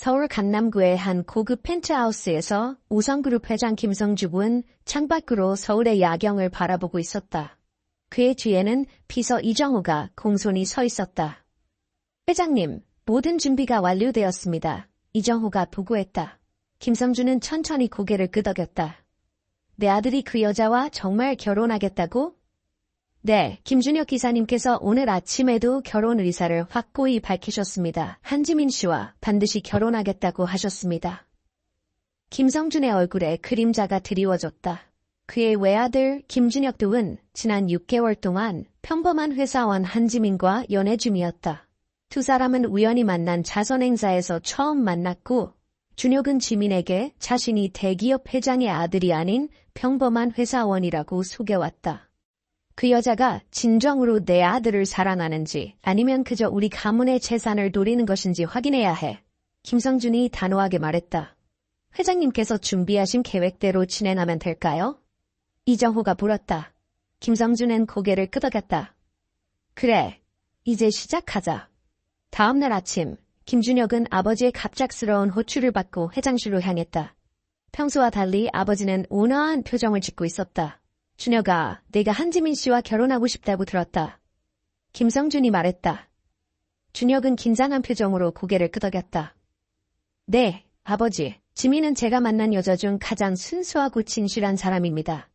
서울 강남구의 한 고급 펜트하우스에서 우성그룹 회장 김성주군 창밖으로 서울의 야경을 바라보고 있었다. 그의 뒤에는 비서 이정우가 공손히 서 있었다. 회장님, 모든 준비가 완료되었습니다. 이정우가 보고했다. 김성주는 천천히 고개를 끄덕였다. 내 아들이 그 여자와 정말 결혼하겠다고? 네, 김준혁 기사님께서 오늘 아침에도 결혼 의사를 확고히 밝히셨습니다. 한지민 씨와 반드시 결혼하겠다고 하셨습니다. 김성준의 얼굴에 그림자가 드리워졌다. 그의 외아들 김준혁 도은 지난 6개월 동안 평범한 회사원 한지민과 연애 중이었다. 두 사람은 우연히 만난 자선 행사에서 처음 만났고 준혁은 지민에게 자신이 대기업 회장의 아들이 아닌 평범한 회사원이라고 소개왔다. 그 여자가 진정으로 내 아들을 사랑하는지 아니면 그저 우리 가문의 재산을 노리는 것인지 확인해야 해. 김성준이 단호하게 말했다. 회장님께서 준비하신 계획대로 진행하면 될까요? 이정호가 물었다. 김성준은 고개를 끄덕였다. 그래, 이제 시작하자. 다음날 아침, 김준혁은 아버지의 갑작스러운 호출을 받고 회장실로 향했다. 평소와 달리 아버지는 온화한 표정을 짓고 있었다. 준혁아, 내가 한지민 씨와 결혼하고 싶다고 들었다. 김성준이 말했다. 준혁은 긴장한 표정으로 고개를 끄덕였다. 네, 아버지. 지민은 제가 만난 여자 중 가장 순수하고 진실한 사람입니다.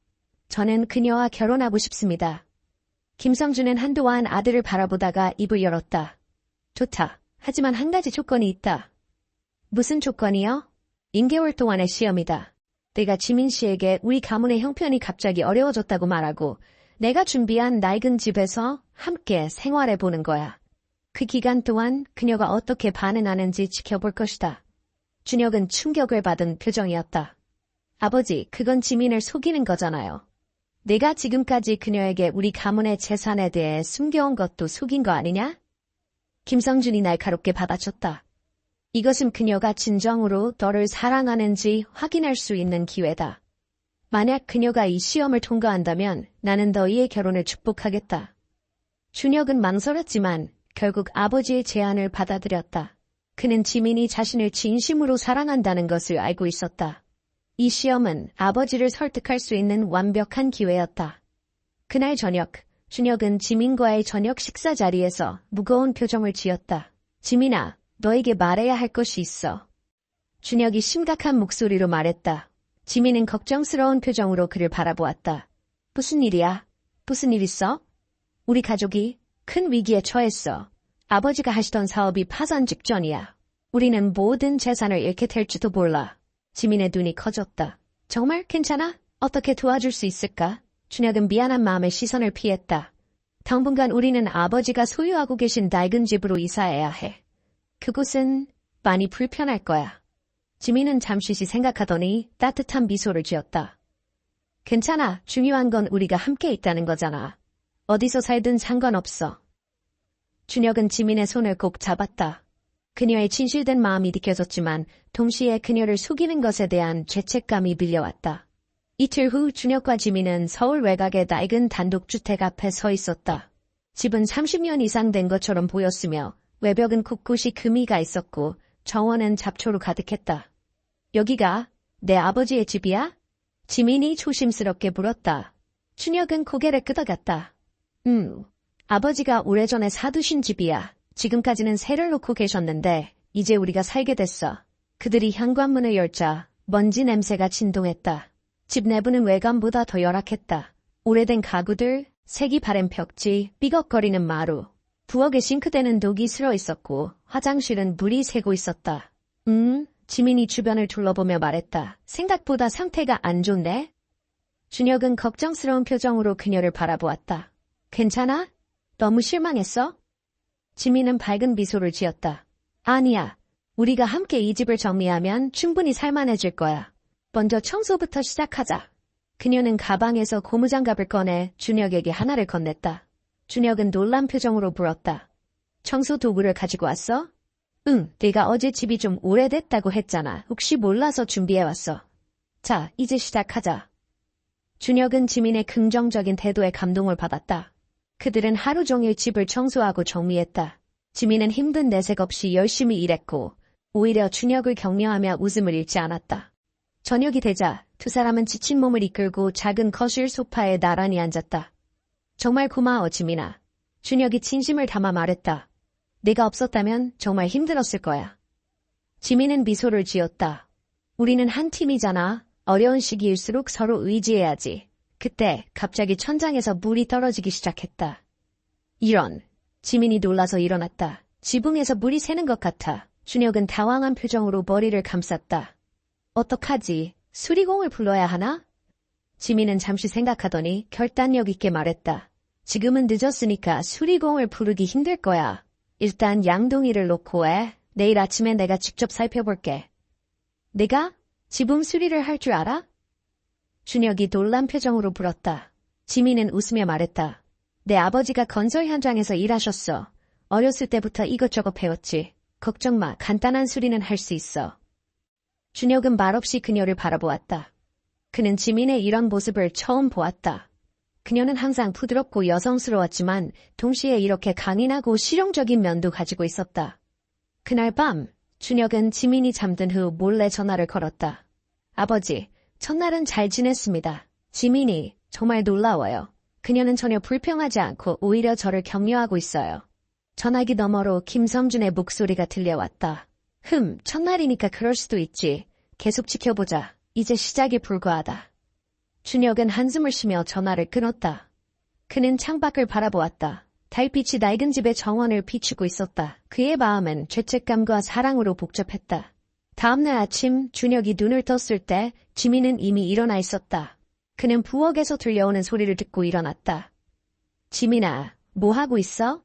저는 그녀와 결혼하고 싶습니다. 김성준은 한동안 아들을 바라보다가 입을 열었다. 좋다. 하지만 한 가지 조건이 있다. 무슨 조건이요? 인개월 동안의 시험이다. 내가 지민 씨에게 우리 가문의 형편이 갑자기 어려워졌다고 말하고 내가 준비한 낡은 집에서 함께 생활해 보는 거야. 그 기간 동안 그녀가 어떻게 반응하는지 지켜볼 것이다. 준혁은 충격을 받은 표정이었다. 아버지, 그건 지민을 속이는 거잖아요. 내가 지금까지 그녀에게 우리 가문의 재산에 대해 숨겨온 것도 속인 거 아니냐? 김성준이 날카롭게 받아쳤다. 이것은 그녀가 진정으로 너를 사랑하는지 확인할 수 있는 기회다. 만약 그녀가 이 시험을 통과한다면 나는 너희의 결혼을 축복하겠다. 준혁은 망설였지만 결국 아버지의 제안을 받아들였다. 그는 지민이 자신을 진심으로 사랑한다는 것을 알고 있었다. 이 시험은 아버지를 설득할 수 있는 완벽한 기회였다. 그날 저녁, 준혁은 지민과의 저녁 식사 자리에서 무거운 표정을 지었다. 지민아, 너에게 말해야 할 것이 있어. 준혁이 심각한 목소리로 말했다. 지민은 걱정스러운 표정으로 그를 바라보았다. 무슨 일이야? 무슨 일 있어? 우리 가족이 큰 위기에 처했어. 아버지가 하시던 사업이 파산 직전이야. 우리는 모든 재산을 잃게 될지도 몰라. 지민의 눈이 커졌다. 정말 괜찮아? 어떻게 도와줄 수 있을까? 준혁은 미안한 마음에 시선을 피했다. 당분간 우리는 아버지가 소유하고 계신 낡은 집으로 이사해야 해. 그곳은 많이 불편할 거야. 지민은 잠시 생각하더니 따뜻한 미소를 지었다. 괜찮아. 중요한 건 우리가 함께 있다는 거잖아. 어디서 살든 상관없어. 준혁은 지민의 손을 꼭 잡았다. 그녀의 진실된 마음이 느껴졌지만 동시에 그녀를 속이는 것에 대한 죄책감이 밀려왔다. 이틀 후 준혁과 지민은 서울 외곽의 낡은 단독주택 앞에 서 있었다. 집은 30년 이상 된 것처럼 보였으며 외벽은 곳곳이 금이가 있었고 정원은 잡초로 가득했다. 여기가 내 아버지의 집이야? 지민이 조심스럽게 물었다. 춘혁은 고개를 끄덕였다. 음, 아버지가 오래전에 사두신 집이야. 지금까지는 새를 놓고 계셨는데 이제 우리가 살게 됐어. 그들이 현관문을 열자 먼지 냄새가 진동했다. 집 내부는 외관보다 더 열악했다. 오래된 가구들, 색이 바랜 벽지, 삐걱거리는 마루, 부엌의 싱크대는 독이 슬어 있었고 화장실은 물이 새고 있었다. 음, 지민이 주변을 둘러보며 말했다. 생각보다 상태가 안 좋네? 준혁은 걱정스러운 표정으로 그녀를 바라보았다. 괜찮아? 너무 실망했어? 지민은 밝은 미소를 지었다. 아니야. 우리가 함께 이 집을 정리하면 충분히 살만해질 거야. 먼저 청소부터 시작하자. 그녀는 가방에서 고무장갑을 꺼내 준혁에게 하나를 건넸다. 준혁은 놀란 표정으로 물었다. 청소 도구를 가지고 왔어? 응, 네가 어제 집이 좀 오래됐다고 했잖아. 혹시 몰라서 준비해왔어. 자, 이제 시작하자. 준혁은 지민의 긍정적인 태도에 감동을 받았다. 그들은 하루 종일 집을 청소하고 정리했다. 지민은 힘든 내색 없이 열심히 일했고 오히려 준혁을 격려하며 웃음을 잃지 않았다. 저녁이 되자 두 사람은 지친 몸을 이끌고 작은 거실 소파에 나란히 앉았다. 정말 고마워, 지민아. 준혁이 진심을 담아 말했다. 내가 없었다면 정말 힘들었을 거야. 지민은 미소를 지었다. 우리는 한 팀이잖아. 어려운 시기일수록 서로 의지해야지. 그때 갑자기 천장에서 물이 떨어지기 시작했다. 이런. 지민이 놀라서 일어났다. 지붕에서 물이 새는 것 같아. 준혁은 당황한 표정으로 머리를 감쌌다. 어떡하지? 수리공을 불러야 하나? 지민은 잠시 생각하더니 결단력 있게 말했다. 지금은 늦었으니까 수리공을 부르기 힘들 거야. 일단 양동이를 놓고 해. 내일 아침에 내가 직접 살펴볼게. 내가? 지붕 수리를 할 줄 알아? 준혁이 놀란 표정으로 불었다. 지민은 웃으며 말했다. 내 아버지가 건설 현장에서 일하셨어. 어렸을 때부터 이것저것 배웠지. 걱정 마. 간단한 수리는 할 수 있어. 준혁은 말없이 그녀를 바라보았다. 그는 지민의 이런 모습을 처음 보았다. 그녀는 항상 부드럽고 여성스러웠지만 동시에 이렇게 강인하고 실용적인 면도 가지고 있었다. 그날 밤 준혁은 지민이 잠든 후 몰래 전화를 걸었다. 아버지, 첫날은 잘 지냈습니다. 지민이 정말 놀라워요. 그녀는 전혀 불평하지 않고 오히려 저를 격려하고 있어요. 전화기 너머로 김성준의 목소리가 들려왔다. 흠, 첫날이니까 그럴 수도 있지. 계속 지켜보자. 이제 시작에 불과하다. 준혁은 한숨을 쉬며 전화를 끊었다. 그는 창밖을 바라보았다. 달빛이 낡은 집의 정원을 비추고 있었다. 그의 마음은 죄책감과 사랑으로 복잡했다. 다음날 아침 준혁이 눈을 떴을 때 지민은 이미 일어나 있었다. 그는 부엌에서 들려오는 소리를 듣고 일어났다. 지민아, 뭐 하고 있어?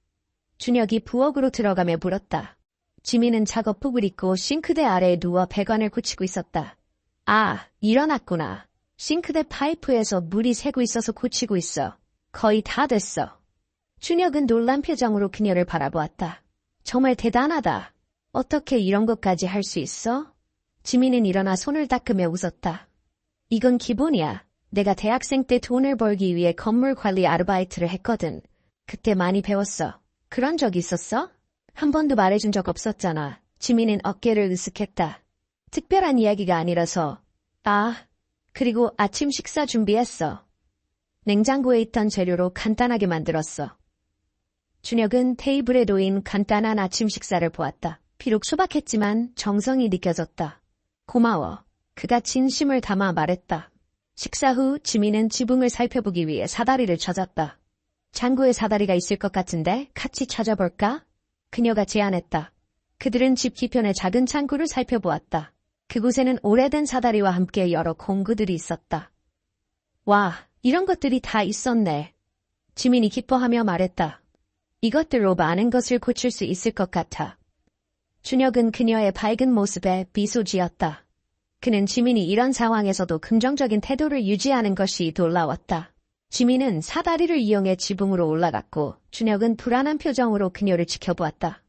준혁이 부엌으로 들어가며 물었다. 지민은 작업복을 입고 싱크대 아래에 누워 배관을 고치고 있었다. 아, 일어났구나. 싱크대 파이프에서 물이 새고 있어서 고치고 있어. 거의 다 됐어. 준혁은 놀란 표정으로 그녀를 바라보았다. 정말 대단하다. 어떻게 이런 것까지 할 수 있어? 지민은 일어나 손을 닦으며 웃었다. 이건 기본이야. 내가 대학생 때 돈을 벌기 위해 건물 관리 아르바이트를 했거든. 그때 많이 배웠어. 그런 적 있었어? 한 번도 말해준 적 없었잖아. 지민은 어깨를 으쓱했다. 특별한 이야기가 아니라서. 아, 그리고 아침 식사 준비했어. 냉장고에 있던 재료로 간단하게 만들었어. 준혁은 테이블에 놓인 간단한 아침 식사를 보았다. 비록 소박했지만 정성이 느껴졌다. 고마워. 그가 진심을 담아 말했다. 식사 후 지민은 지붕을 살펴보기 위해 사다리를 찾았다. 창고에 사다리가 있을 것 같은데 같이 찾아볼까? 그녀가 제안했다. 그들은 집 뒤편의 작은 창고를 살펴보았다. 그곳에는 오래된 사다리와 함께 여러 공구들이 있었다. 와, 이런 것들이 다 있었네. 지민이 기뻐하며 말했다. 이것들로 많은 것을 고칠 수 있을 것 같아. 준혁은 그녀의 밝은 모습에 미소 지었다. 그는 지민이 이런 상황에서도 긍정적인 태도를 유지하는 것이 놀라웠다. 지민은 사다리를 이용해 지붕으로 올라갔고 준혁은 불안한 표정으로 그녀를 지켜보았다.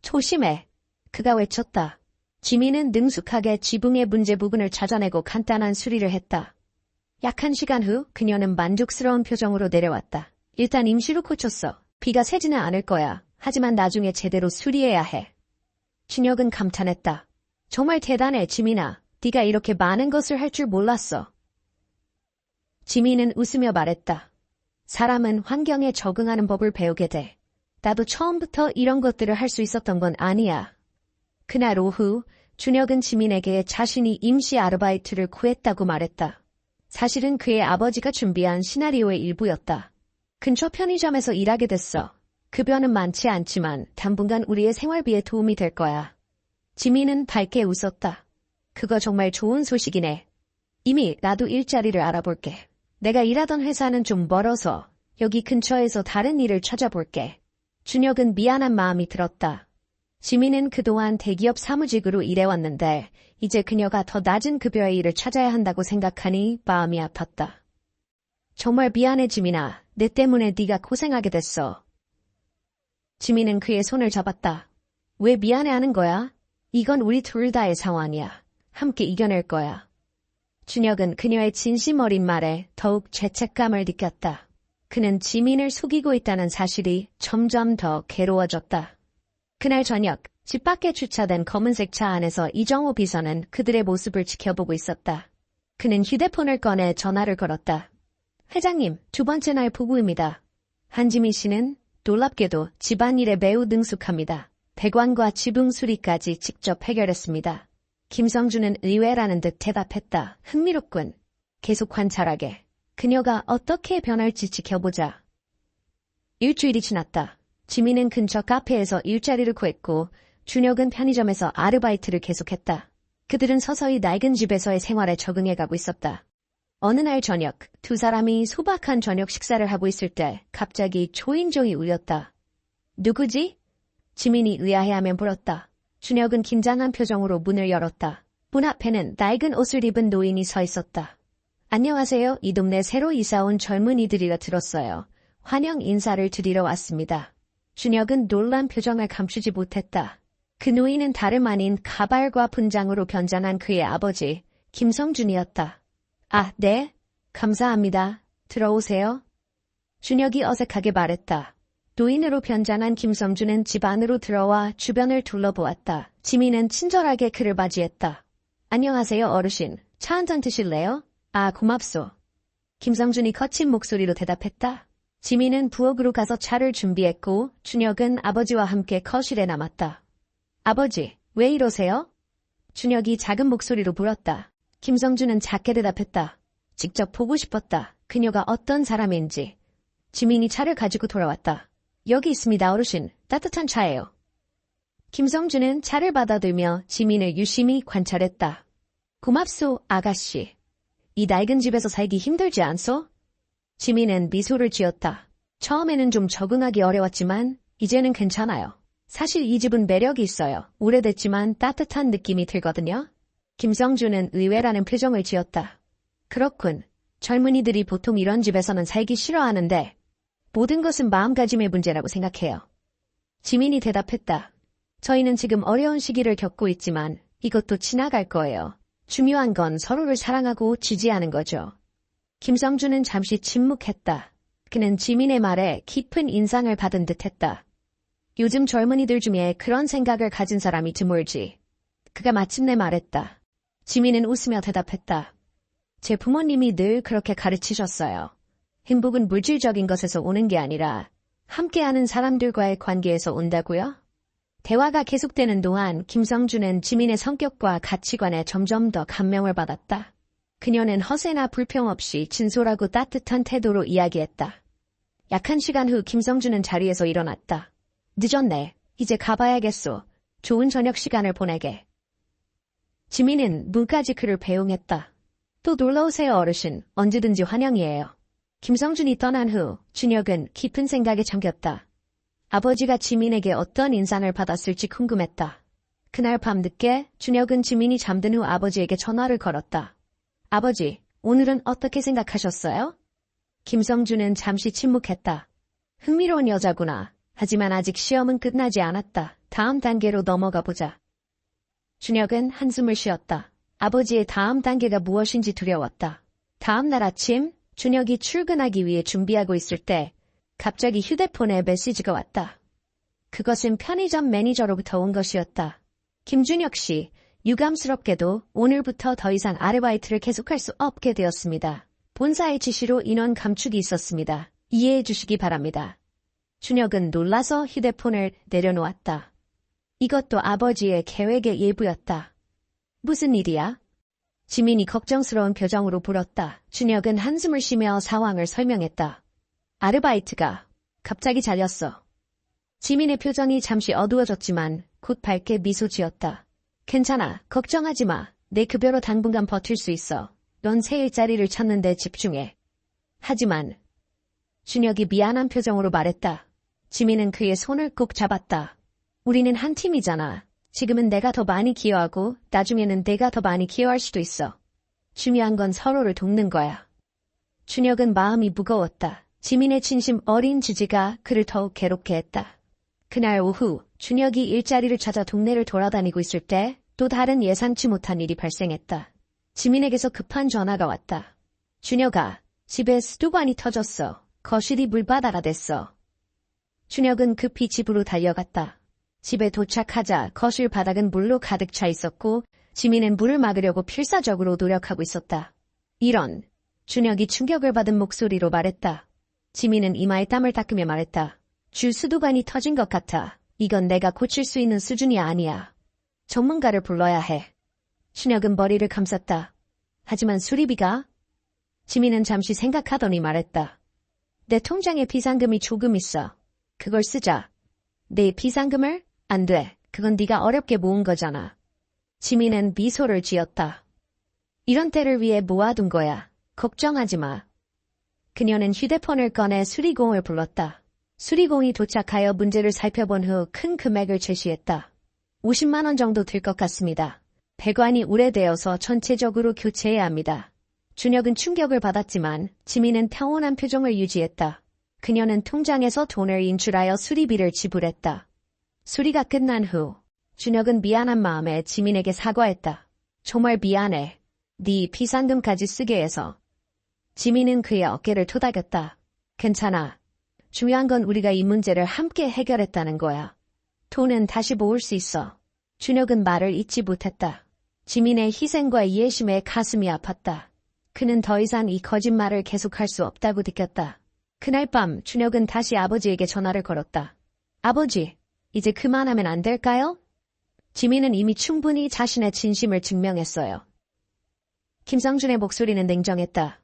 조심해. 그가 외쳤다. 지민은 능숙하게 지붕의 문제 부분을 찾아내고 간단한 수리를 했다. 약한 시간 후 그녀는 만족스러운 표정으로 내려왔다. 일단 임시로 고쳤어. 비가 새지는 않을 거야. 하지만 나중에 제대로 수리해야 해. 준혁은 감탄했다. 정말 대단해, 지민아. 네가 이렇게 많은 것을 할 줄 몰랐어. 지민은 웃으며 말했다. 사람은 환경에 적응하는 법을 배우게 돼. 나도 처음부터 이런 것들을 할 수 있었던 건 아니야. 그날 오후 준혁은 지민에게 자신이 임시 아르바이트를 구했다고 말했다. 사실은 그의 아버지가 준비한 시나리오의 일부였다. 근처 편의점에서 일하게 됐어. 급여는 많지 않지만 당분간 우리의 생활비에 도움이 될 거야. 지민은 밝게 웃었다. 그거 정말 좋은 소식이네. 이미 나도 일자리를 알아볼게. 내가 일하던 회사는 좀 멀어서 여기 근처에서 다른 일을 찾아볼게. 준혁은 미안한 마음이 들었다. 지민은 그동안 대기업 사무직으로 일해왔는데 이제 그녀가 더 낮은 급여의 일을 찾아야 한다고 생각하니 마음이 아팠다. 정말 미안해 지민아. 내 때문에 네가 고생하게 됐어. 지민은 그의 손을 잡았다. 왜 미안해하는 거야? 이건 우리 둘 다의 상황이야. 함께 이겨낼 거야. 준혁은 그녀의 진심 어린 말에 더욱 죄책감을 느꼈다. 그는 지민을 속이고 있다는 사실이 점점 더 괴로워졌다. 그날 저녁 집 밖에 주차된 검은색 차 안에서 이정호 비서는 그들의 모습을 지켜보고 있었다. 그는 휴대폰을 꺼내 전화를 걸었다. 회장님, 두 번째 날 보고입니다. 한지민 씨는 놀랍게도 집안일에 매우 능숙합니다. 배관과 지붕 수리까지 직접 해결했습니다. 김성준은 의외라는 듯 대답했다. 흥미롭군. 계속 관찰하게. 그녀가 어떻게 변할지 지켜보자. 일주일이 지났다. 지민은 근처 카페에서 일자리를 구했고 준혁은 편의점에서 아르바이트를 계속했다. 그들은 서서히 낡은 집에서의 생활에 적응해가고 있었다. 어느 날 저녁, 두 사람이 소박한 저녁 식사를 하고 있을 때 갑자기 초인종이 울렸다. 누구지? 지민이 의아해하며 물었다. 준혁은 긴장한 표정으로 문을 열었다. 문 앞에는 낡은 옷을 입은 노인이 서 있었다. 안녕하세요. 이 동네 새로 이사 온 젊은이들이라 들었어요. 환영 인사를 드리러 왔습니다. 준혁은 놀란 표정을 감추지 못했다. 그 노인은 다름 아닌 가발과 분장으로 변장한 그의 아버지, 김성준이었다. 아, 네. 감사합니다. 들어오세요. 준혁이 어색하게 말했다. 노인으로 변장한 김성준은 집 안으로 들어와 주변을 둘러보았다. 지민은 친절하게 그를 맞이했다. 안녕하세요, 어르신. 차 한 잔 드실래요? 아, 고맙소. 김성준이 거친 목소리로 대답했다. 지민은 부엌으로 가서 차를 준비했고 준혁은 아버지와 함께 거실에 남았다. 아버지, 왜 이러세요? 준혁이 작은 목소리로 물었다. 김성준은 작게 대답했다. 직접 보고 싶었다. 그녀가 어떤 사람인지. 지민이 차를 가지고 돌아왔다. 여기 있습니다, 어르신. 따뜻한 차예요. 김성준은 차를 받아들며 지민을 유심히 관찰했다. 고맙소, 아가씨. 이 낡은 집에서 살기 힘들지 않소? 지민은 미소를 지었다. 처음에는 좀 적응하기 어려웠지만 이제는 괜찮아요. 사실 이 집은 매력이 있어요. 오래됐지만 따뜻한 느낌이 들거든요. 김성준은 의외라는 표정을 지었다. 그렇군. 젊은이들이 보통 이런 집에서는 살기 싫어하는데 모든 것은 마음가짐의 문제라고 생각해요. 지민이 대답했다. 저희는 지금 어려운 시기를 겪고 있지만 이것도 지나갈 거예요. 중요한 건 서로를 사랑하고 지지하는 거죠. 김성준은 잠시 침묵했다. 그는 지민의 말에 깊은 인상을 받은 듯했다. 요즘 젊은이들 중에 그런 생각을 가진 사람이 드물지. 그가 마침내 말했다. 지민은 웃으며 대답했다. 제 부모님이 늘 그렇게 가르치셨어요. 행복은 물질적인 것에서 오는 게 아니라 함께하는 사람들과의 관계에서 온다고요? 대화가 계속되는 동안 김성준은 지민의 성격과 가치관에 점점 더 감명을 받았다. 그녀는 허세나 불평 없이 진솔하고 따뜻한 태도로 이야기했다. 약한 시간 후 김성준은 자리에서 일어났다. 늦었네. 이제 가봐야겠소. 좋은 저녁 시간을 보내게. 지민은 문까지 그를 배웅했다. 또 놀러오세요 어르신. 언제든지 환영이에요. 김성준이 떠난 후 준혁은 깊은 생각에 잠겼다. 아버지가 지민에게 어떤 인상을 받았을지 궁금했다. 그날 밤 늦게 준혁은 지민이 잠든 후 아버지에게 전화를 걸었다. 아버지, 오늘은 어떻게 생각하셨어요? 김성준은 잠시 침묵했다. 흥미로운 여자구나. 하지만 아직 시험은 끝나지 않았다. 다음 단계로 넘어가 보자. 준혁은 한숨을 쉬었다. 아버지의 다음 단계가 무엇인지 두려웠다. 다음 날 아침, 준혁이 출근하기 위해 준비하고 있을 때 갑자기 휴대폰에 메시지가 왔다. 그것은 편의점 매니저로부터 온 것이었다. 김준혁 씨, 유감스럽게도 오늘부터 더 이상 아르바이트를 계속할 수 없게 되었습니다. 본사의 지시로 인원 감축이 있었습니다. 이해해 주시기 바랍니다. 준혁은 놀라서 휴대폰을 내려놓았다. 이것도 아버지의 계획의 예부였다. 무슨 일이야? 지민이 걱정스러운 표정으로 물었다. 준혁은 한숨을 쉬며 상황을 설명했다. 아르바이트가 갑자기 잘렸어. 지민의 표정이 잠시 어두워졌지만 곧 밝게 미소 지었다. 괜찮아. 걱정하지 마. 내 급여로 당분간 버틸 수 있어. 넌 새 일자리를 찾는데 집중해. 하지만 준혁이 미안한 표정으로 말했다. 지민은 그의 손을 꼭 잡았다. 우리는 한 팀이잖아. 지금은 내가 더 많이 기여하고 나중에는 내가 더 많이 기여할 수도 있어. 중요한 건 서로를 돕는 거야. 준혁은 마음이 무거웠다. 지민의 진심 어린 지지가 그를 더욱 괴롭게 했다. 그날 오후 준혁이 일자리를 찾아 동네를 돌아다니고 있을 때 또 다른 예상치 못한 일이 발생했다. 지민에게서 급한 전화가 왔다. 준혁아, 집에 수도관이 터졌어. 거실이 물바다가 됐어. 준혁은 급히 집으로 달려갔다. 집에 도착하자 거실 바닥은 물로 가득 차 있었고 지민은 물을 막으려고 필사적으로 노력하고 있었다. 이런 준혁이 충격을 받은 목소리로 말했다. 지민은 이마에 땀을 닦으며 말했다. 주 수도관이 터진 것 같아. 이건 내가 고칠 수 있는 수준이 아니야. 전문가를 불러야 해. 준혁은 머리를 감쌌다. 하지만 수리비가? 지민은 잠시 생각하더니 말했다. 내 통장에 비상금이 조금 있어. 그걸 쓰자. 내 비상금을? 안 돼. 그건 네가 어렵게 모은 거잖아. 지민은 미소를 지었다. 이런 때를 위해 모아둔 거야. 걱정하지 마. 그녀는 휴대폰을 꺼내 수리공을 불렀다. 수리공이 도착하여 문제를 살펴본 후 큰 금액을 제시했다. 50만 원 정도 들 것 같습니다. 배관이 오래되어서 전체적으로 교체해야 합니다. 준혁은 충격을 받았지만 지민은 평온한 표정을 유지했다. 그녀는 통장에서 돈을 인출하여 수리비를 지불했다. 수리가 끝난 후 준혁은 미안한 마음에 지민에게 사과했다. 정말 미안해. 네 비상금까지 쓰게 해서. 지민은 그의 어깨를 토닥였다. 괜찮아. 중요한 건 우리가 이 문제를 함께 해결했다는 거야. 돈은 다시 모을 수 있어. 준혁은 말을 잊지 못했다. 지민의 희생과 이해심에 가슴이 아팠다. 그는 더 이상 이 거짓말을 계속할 수 없다고 느꼈다. 그날 밤 준혁은 다시 아버지에게 전화를 걸었다. 아버지, 이제 그만하면 안 될까요? 지민은 이미 충분히 자신의 진심을 증명했어요. 김성준의 목소리는 냉정했다.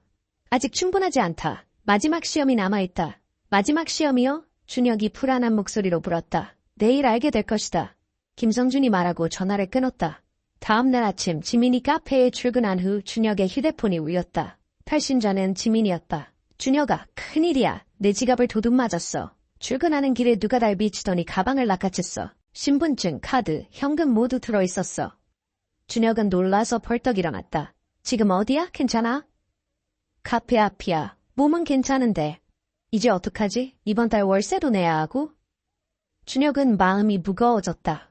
아직 충분하지 않다. 마지막 시험이 남아있다. 마지막 시험이요? 준혁이 불안한 목소리로 물었다. 내일 알게 될 것이다. 김성준이 말하고 전화를 끊었다. 다음 날 아침 지민이 카페에 출근한 후 준혁의 휴대폰이 울렸다. 팔신자는 지민이었다. 준혁아, 큰일이야. 내 지갑을 도둑 맞았어. 출근하는 길에 누가 날 미치더니 가방을 낚아챘어. 신분증, 카드, 현금 모두 들어있었어. 준혁은 놀라서 벌떡 일어났다. 지금 어디야? 괜찮아? 카페 앞이야. 몸은 괜찮은데. 이제 어떡하지? 이번 달 월세도 내야 하고? 준혁은 마음이 무거워졌다.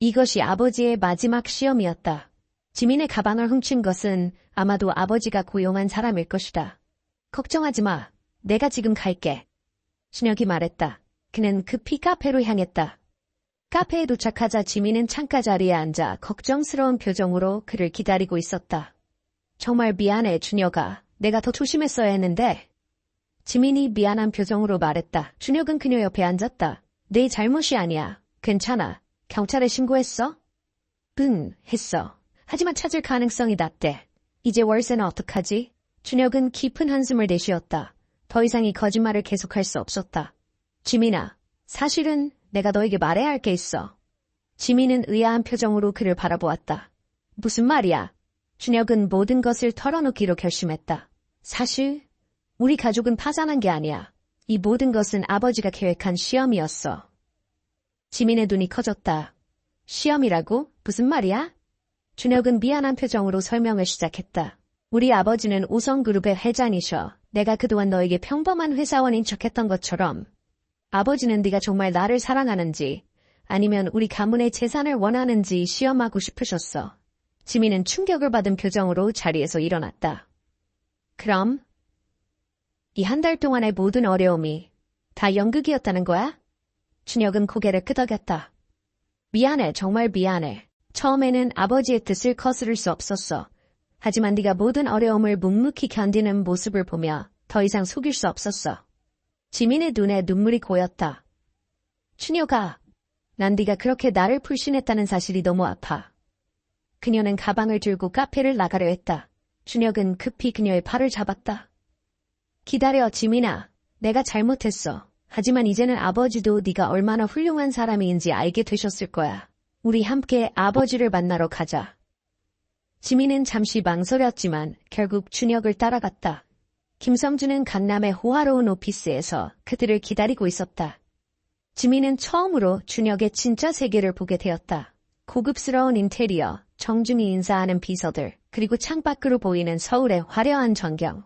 이것이 아버지의 마지막 시험이었다. 지민의 가방을 훔친 것은 아마도 아버지가 고용한 사람일 것이다. 걱정하지 마. 내가 지금 갈게. 준혁이 말했다. 그는 급히 카페로 향했다. 카페에 도착하자 지민은 창가 자리에 앉아 걱정스러운 표정으로 그를 기다리고 있었다. 정말 미안해, 준혁아. 내가 더 조심했어야 했는데. 지민이 미안한 표정으로 말했다. 준혁은 그녀 옆에 앉았다. 내 잘못이 아니야. 괜찮아. 경찰에 신고했어? 응, 했어. 하지만 찾을 가능성이 낮대. 이제 월세는 어떡하지? 준혁은 깊은 한숨을 내쉬었다. 더 이상 이 거짓말을 계속할 수 없었다. 지민아, 사실은 내가 너에게 말해야 할 게 있어. 지민은 의아한 표정으로 그를 바라보았다. 무슨 말이야? 준혁은 모든 것을 털어놓기로 결심했다. 사실 우리 가족은 파산한 게 아니야. 이 모든 것은 아버지가 계획한 시험이었어. 지민의 눈이 커졌다. 시험이라고? 무슨 말이야? 준혁은 미안한 표정으로 설명을 시작했다. 우리 아버지는 우성그룹의 회장이셔. 내가 그동안 너에게 평범한 회사원인 척했던 것처럼 아버지는 네가 정말 나를 사랑하는지 아니면 우리 가문의 재산을 원하는지 시험하고 싶으셨어. 지민은 충격을 받은 표정으로 자리에서 일어났다. 그럼 이 한 달 동안의 모든 어려움이 다 연극이었다는 거야? 준혁은 고개를 끄덕였다. 미안해, 정말 미안해. 처음에는 아버지의 뜻을 거스를 수 없었어. 하지만 네가 모든 어려움을 묵묵히 견디는 모습을 보며 더 이상 속일 수 없었어. 지민의 눈에 눈물이 고였다. 춘효가, 난 네가 그렇게 나를 불신했다는 사실이 너무 아파. 그녀는 가방을 들고 카페를 나가려 했다. 준혁은 급히 그녀의 팔을 잡았다. 기다려, 지민아. 내가 잘못했어. 하지만 이제는 아버지도 네가 얼마나 훌륭한 사람인지 알게 되셨을 거야. 우리 함께 아버지를 만나러 가자. 지민은 잠시 망설였지만 결국 준혁을 따라갔다. 김성준은 강남의 호화로운 오피스에서 그들을 기다리고 있었다. 지민은 처음으로 준혁의 진짜 세계를 보게 되었다. 고급스러운 인테리어, 정중히 인사하는 비서들, 그리고 창밖으로 보이는 서울의 화려한 전경.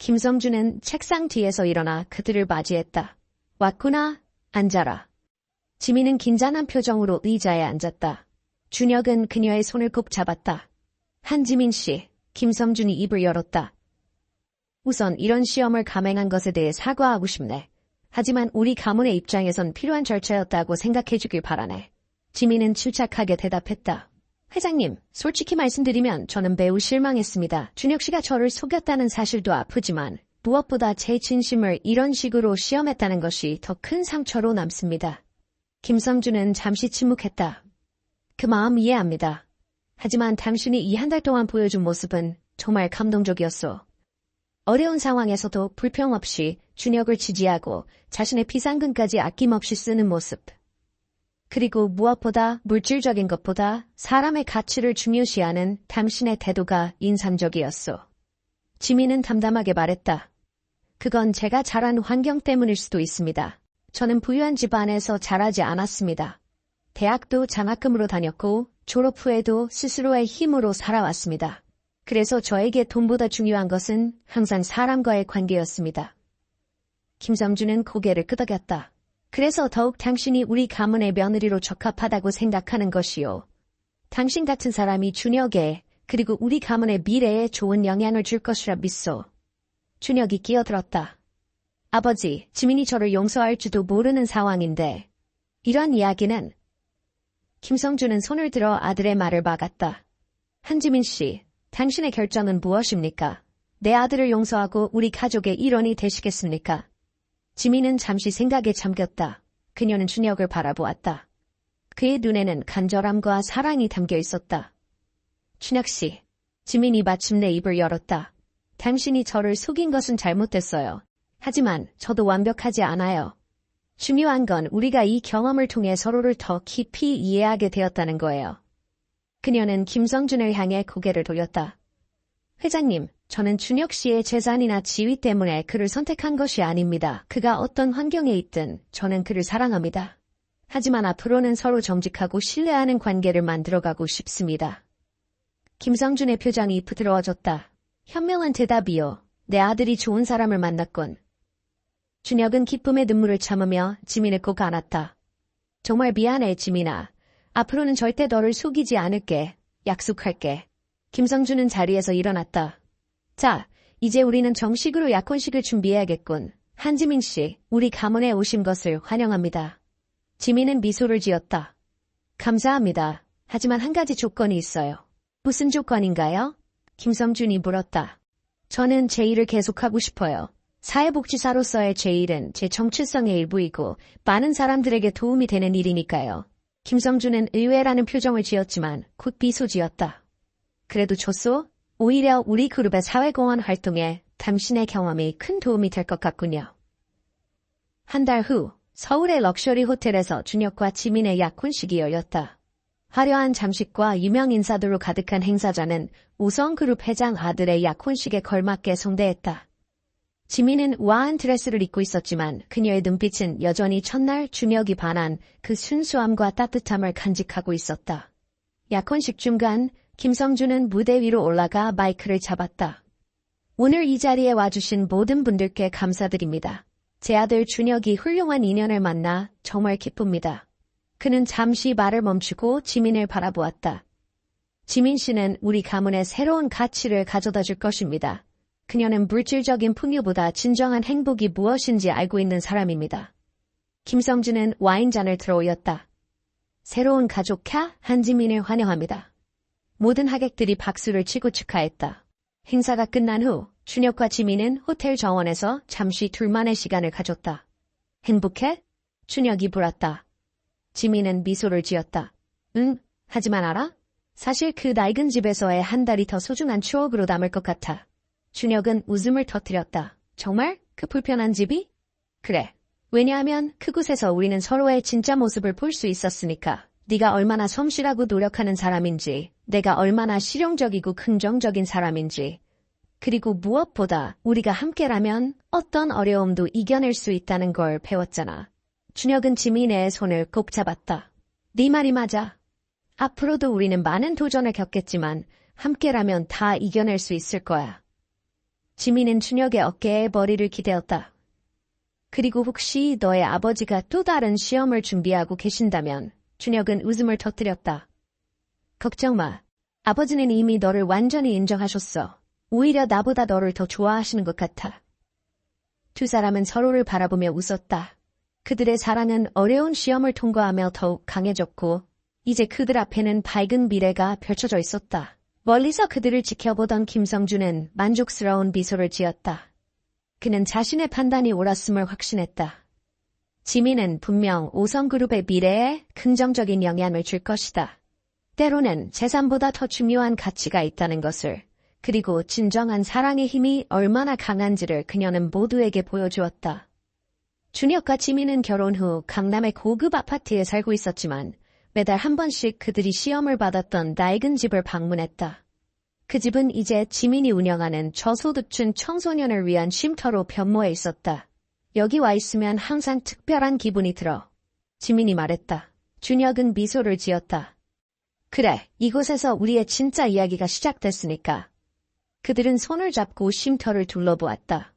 김성준은 책상 뒤에서 일어나 그들을 맞이했다. 왔구나, 앉아라. 지민은 긴장한 표정으로 의자에 앉았다. 준혁은 그녀의 손을 꼭 잡았다. 한지민 씨, 김성준이 입을 열었다. 우선 이런 시험을 감행한 것에 대해 사과하고 싶네. 하지만 우리 가문의 입장에선 필요한 절차였다고 생각해주길 바라네. 지민은 침착하게 대답했다. 회장님, 솔직히 말씀드리면 저는 매우 실망했습니다. 준혁 씨가 저를 속였다는 사실도 아프지만 무엇보다 제 진심을 이런 식으로 시험했다는 것이 더 큰 상처로 남습니다. 김성준은 잠시 침묵했다. 그 마음 이해합니다. 하지만 당신이 이 한 달 동안 보여준 모습은 정말 감동적이었어. 어려운 상황에서도 불평 없이 준혁을 지지하고 자신의 비상금까지 아낌없이 쓰는 모습. 그리고 무엇보다 물질적인 것보다 사람의 가치를 중요시하는 당신의 태도가 인상적이었어. 지민은 담담하게 말했다. 그건 제가 자란 환경 때문일 수도 있습니다. 저는 부유한 집안에서 자라지 않았습니다. 대학도 장학금으로 다녔고 졸업 후에도 스스로의 힘으로 살아왔습니다. 그래서 저에게 돈보다 중요한 것은 항상 사람과의 관계였습니다. 김삼주는 고개를 끄덕였다. 그래서 더욱 당신이 우리 가문의 며느리로 적합하다고 생각하는 것이요. 당신 같은 사람이 준혁에 그리고 우리 가문의 미래에 좋은 영향을 줄 것이라 믿소. 준혁이 끼어들었다. 아버지, 지민이 저를 용서할지도 모르는 상황인데 이런 이야기는 김성준은 손을 들어 아들의 말을 막았다. 한지민 씨, 당신의 결정은 무엇입니까? 내 아들을 용서하고 우리 가족의 일원이 되시겠습니까? 지민은 잠시 생각에 잠겼다. 그녀는 준혁을 바라보았다. 그의 눈에는 간절함과 사랑이 담겨 있었다. 준혁 씨, 지민이 마침내 입을 열었다. 당신이 저를 속인 것은 잘못됐어요. 하지만 저도 완벽하지 않아요. 중요한 건 우리가 이 경험을 통해 서로를 더 깊이 이해하게 되었다는 거예요. 그녀는 김성준을 향해 고개를 돌렸다. 회장님, 저는 준혁 씨의 재산이나 지위 때문에 그를 선택한 것이 아닙니다. 그가 어떤 환경에 있든 저는 그를 사랑합니다. 하지만 앞으로는 서로 정직하고 신뢰하는 관계를 만들어가고 싶습니다. 김성준의 표정이 부드러워졌다. 현명한 대답이요. 내 아들이 좋은 사람을 만났군. 준혁은 기쁨의 눈물을 참으며 지민을 꼭 안았다. 정말 미안해, 지민아. 앞으로는 절대 너를 속이지 않을게. 약속할게. 김성준은 자리에서 일어났다. 자, 이제 우리는 정식으로 약혼식을 준비해야겠군. 한지민 씨, 우리 가문에 오신 것을 환영합니다. 지민은 미소를 지었다. 감사합니다. 하지만 한 가지 조건이 있어요. 무슨 조건인가요? 김성준이 물었다. 저는 제 일을 계속하고 싶어요. 사회복지사로서의 제 일은 제 정체성의 일부이고 많은 사람들에게 도움이 되는 일이니까요. 김성준은 의외라는 표정을 지었지만 곧 미소 지었다. 그래도 좋소? 오히려 우리 그룹의 사회공헌 활동에 당신의 경험이 큰 도움이 될 것 같군요. 한 달 후 서울의 럭셔리 호텔에서 준혁과 지민의 약혼식이 열렸다. 화려한 잠식과 유명 인사들로 가득한 행사장은 우성그룹 회장 아들의 약혼식에 걸맞게 성대했다. 지민은 우아한 드레스를 입고 있었지만 그녀의 눈빛은 여전히 첫날 준혁이 반한 그 순수함과 따뜻함을 간직하고 있었다. 약혼식 중간 김성준은 무대 위로 올라가 마이크를 잡았다. 오늘 이 자리에 와주신 모든 분들께 감사드립니다. 제 아들 준혁이 훌륭한 인연을 만나 정말 기쁩니다. 그는 잠시 말을 멈추고 지민을 바라보았다. 지민 씨는 우리 가문에 새로운 가치를 가져다 줄 것입니다. 그녀는 물질적인 풍요보다 진정한 행복이 무엇인지 알고 있는 사람입니다. 김성진은 와인잔을 들어 올렸다. 새로운 가족카 한지민을 환영합니다. 모든 하객들이 박수를 치고 축하했다. 행사가 끝난 후 준혁과 지민은 호텔 정원에서 잠시 둘만의 시간을 가졌다. 행복해? 준혁이 물었다. 지민은 미소를 지었다. 응, 하지만 알아? 사실 그 낡은 집에서의 한 달이 더 소중한 추억으로 남을 것 같아. 준혁은 웃음을 터뜨렸다. 정말? 그 불편한 집이? 그래. 왜냐하면 그곳에서 우리는 서로의 진짜 모습을 볼 수 있었으니까. 네가 얼마나 섬실하고 노력하는 사람인지, 내가 얼마나 실용적이고 긍정적인 사람인지, 그리고 무엇보다 우리가 함께라면 어떤 어려움도 이겨낼 수 있다는 걸 배웠잖아. 준혁은 지민의 손을 꼭 잡았다. 네 말이 맞아. 앞으로도 우리는 많은 도전을 겪겠지만 함께라면 다 이겨낼 수 있을 거야. 지민은 준혁의 어깨에 머리를 기대었다. 그리고 혹시 너의 아버지가 또 다른 시험을 준비하고 계신다면 준혁은 웃음을 터뜨렸다. 걱정 마. 아버지는 이미 너를 완전히 인정하셨어. 오히려 나보다 너를 더 좋아하시는 것 같아. 두 사람은 서로를 바라보며 웃었다. 그들의 사랑은 어려운 시험을 통과하며 더욱 강해졌고 이제 그들 앞에는 밝은 미래가 펼쳐져 있었다. 멀리서 그들을 지켜보던 김성준은 만족스러운 미소를 지었다. 그는 자신의 판단이 옳았음을 확신했다. 지민은 분명 오성그룹의 미래에 긍정적인 영향을 줄 것이다. 때로는 재산보다 더 중요한 가치가 있다는 것을, 그리고 진정한 사랑의 힘이 얼마나 강한지를 그녀는 모두에게 보여주었다. 준혁과 지민은 결혼 후 강남의 고급 아파트에 살고 있었지만 매달 한 번씩 그들이 시험을 받았던 낡은 집을 방문했다. 그 집은 이제 지민이 운영하는 저소득층 청소년을 위한 쉼터로 변모해 있었다. 여기 와 있으면 항상 특별한 기분이 들어. 지민이 말했다. 준혁은 미소를 지었다. 그래, 이곳에서 우리의 진짜 이야기가 시작됐으니까. 그들은 손을 잡고 쉼터를 둘러보았다.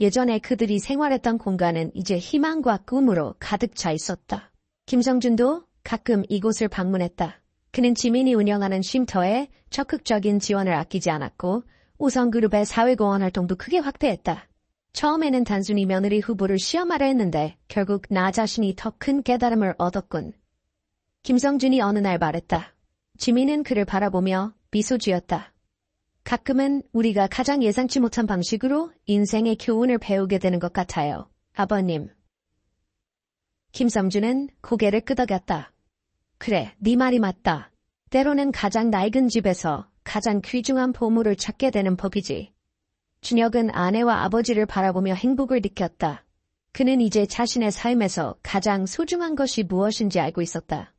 예전에 그들이 생활했던 공간은 이제 희망과 꿈으로 가득 차 있었다. 김성준도 가끔 이곳을 방문했다. 그는 지민이 운영하는 쉼터에 적극적인 지원을 아끼지 않았고 우선그룹의 사회공헌 활동도 크게 확대했다. 처음에는 단순히 며느리 후보를 시험하려 했는데 결국 나 자신이 더 큰 깨달음을 얻었군. 김성준이 어느 날 말했다. 지민은 그를 바라보며 미소 지었다. 가끔은 우리가 가장 예상치 못한 방식으로 인생의 교훈을 배우게 되는 것 같아요. 아버님. 김성준은 고개를 끄덕였다. 그래, 네 말이 맞다. 때로는 가장 낡은 집에서 가장 귀중한 보물을 찾게 되는 법이지. 준혁은 아내와 아버지를 바라보며 행복을 느꼈다. 그는 이제 자신의 삶에서 가장 소중한 것이 무엇인지 알고 있었다.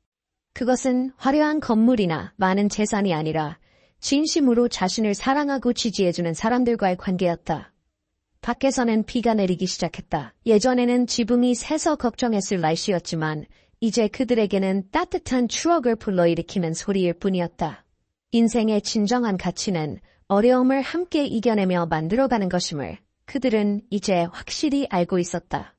그것은 화려한 건물이나 많은 재산이 아니라 진심으로 자신을 사랑하고 지지해주는 사람들과의 관계였다. 밖에서는 비가 내리기 시작했다. 예전에는 지붕이 새서 걱정했을 날씨였지만 이제 그들에게는 따뜻한 추억을 불러일으키는 소리일 뿐이었다. 인생의 진정한 가치는 어려움을 함께 이겨내며 만들어가는 것임을 그들은 이제 확실히 알고 있었다.